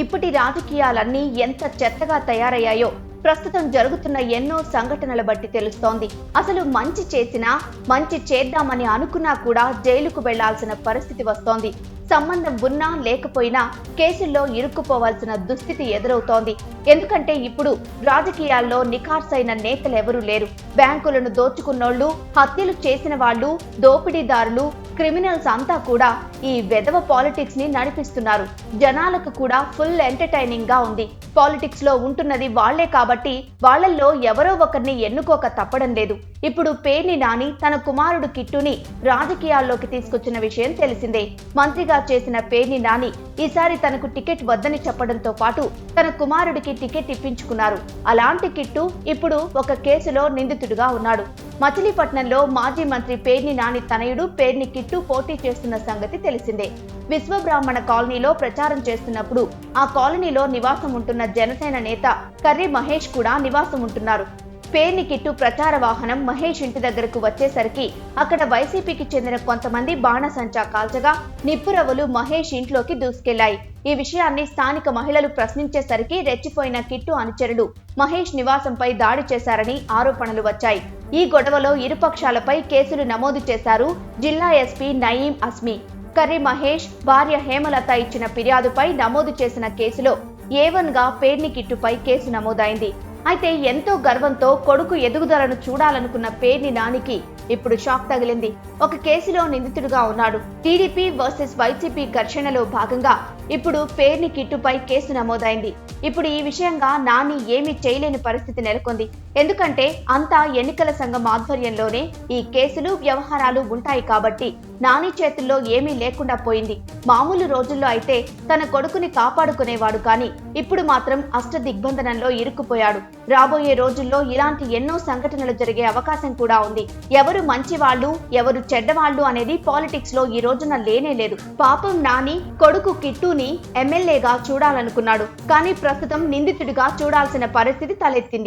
ఇప్పటి రాజకీయాలన్నీ ఎంత చెత్తగా తయారయ్యాయో ప్రస్తుతం జరుగుతున్న ఎన్నో సంఘటనల బట్టి తెలుస్తోంది. అసలు మంచి చేసినా మంచి చేద్దామని అనుకున్నా కూడా జైలుకు వెళ్ళాల్సిన పరిస్థితి వస్తోంది. సంబంధం ఉన్నా లేకపోయినా కేసుల్లో ఇరుక్కుపోవాల్సిన దుస్థితి ఎదురవుతోంది. ఎందుకంటే ఇప్పుడు రాజకీయాల్లో నిఖార్సైన నేతలెవరూ లేరు. బ్యాంకులను దోచుకున్నోళ్ళు హత్యలు చేసిన వాళ్ళు దోపిడీదారులు క్రిమినల్స్ అంతా కూడా ఈ వెధవ పాలిటిక్స్ని నడిపిస్తున్నారు. జనాలకు కూడా ఫుల్ ఎంటర్టైనింగ్గా ఉంది. పాలిటిక్స్లో ఉంటున్నది వాళ్ళే కాబట్టి వాళ్ళల్లో ఎవరో ఒకరిని ఎన్నుకోక తప్పడం లేదు. ఇప్పుడు పేర్ని నాని తన కుమారుడు కిట్టుని రాజకీయాల్లోకి తీసుకొచ్చిన విషయం తెలిసిందే. మంత్రిగా చేసిన పేర్ని నాని ఈసారి తనకు టికెట్ వద్దని చెప్పడంతో పాటు తన కుమారుడికి టికెట్ ఇప్పించుకున్నారు. అలాంటి కిట్టు ఇప్పుడు ఒక కేసులో నిందితుడిగా ఉన్నాడు. మచిలీపట్నంలో మాజీ మంత్రి పేర్ని నాని తనయుడు పేర్ని కిట్టు పోటీ చేస్తున్న సంగతి తెలిసిందే. విశ్వబ్రాహ్మణ కాలనీలో ప్రచారం చేస్తున్నప్పుడు ఆ కాలనీలో నివాసం ఉంటున్న జనసేన నేత కర్రి మహేష్ కూడా నివాసం ఉంటున్నారు పేర్ని కిట్టు ప్రచార వాహనం మహేష్ ఇంటి దగ్గరకు వచ్చేసరికి అక్కడ వైసీపీకి చెందిన కొంతమంది బాణసంచా కాల్చగా నిప్పురవ్వలు మహేష్ ఇంట్లోకి దూసుకెళ్ళాయి. ఈ విషయాన్ని స్థానిక మహిళలు ప్రశ్నించేసరికి రెచ్చిపోయిన కిట్టు అనుచరులు మహేష్ నివాసంపై దాడి చేశారని ఆరోపణలు వచ్చాయి. ఈ గొడవలో ఇరుపక్షాలపై కేసులు నమోదు చేశారు జిల్లా ఎస్పీ నయీం అస్మి. కర్రీ మహేష్ భార్య హేమలత ఇచ్చిన ఫిర్యాదుపై నమోదు చేసిన కేసులో ఏవన్గా పేర్ని కిట్టుపై కేసు నమోదైంది. అయితే ఎంతో గర్వంతో కొడుకు ఎదుగుదలను చూడాలనుకున్న పేర్ని నానికి ఇప్పుడు షాక్ తగిలింది. ఒక కేసులో నిందితుడిగా ఉన్నాడు. టీడీపీ వర్సెస్ వైసీపీ ఘర్షణలో భాగంగా ఇప్పుడు పేర్ని కిట్టుపై కేసు నమోదైంది. ఇప్పుడు ఈ విషయంగా నాని ఏమీ చేయలేని పరిస్థితి నెలకొంది. ఎందుకంటే అంతా ఎన్నికల సంఘం ఆధ్వర్యంలోనే ఈ కేసులు వ్యవహారాలు ఉంటాయి కాబట్టి నాని చేతుల్లో ఏమీ లేకుండా పోయింది. మామూలు రోజుల్లో అయితే తన కొడుకుని కాపాడుకునేవాడు కానీ ఇప్పుడు మాత్రం అష్ట దిగ్బంధనంలో ఇరుక్కుపోయాడు. రాబోయే రోజుల్లో ఇలాంటి ఎన్నో సంఘటనలు జరిగే అవకాశం కూడా ఉంది. ఎవరు మంచివాళ్ళు ఎవరు చెడ్డవాళ్ళు అనేది పాలిటిక్స్లో ఈ రోజున లేనే లేదు. పాపం నాని కొడుకు కిట్టుని ఎమ్మెల్యేగా చూడాలనుకున్నాడు. కానీ ప్రస్తుతం నిందితుడిగా చూడాల్సిన పరిస్థితి తలెత్తింది.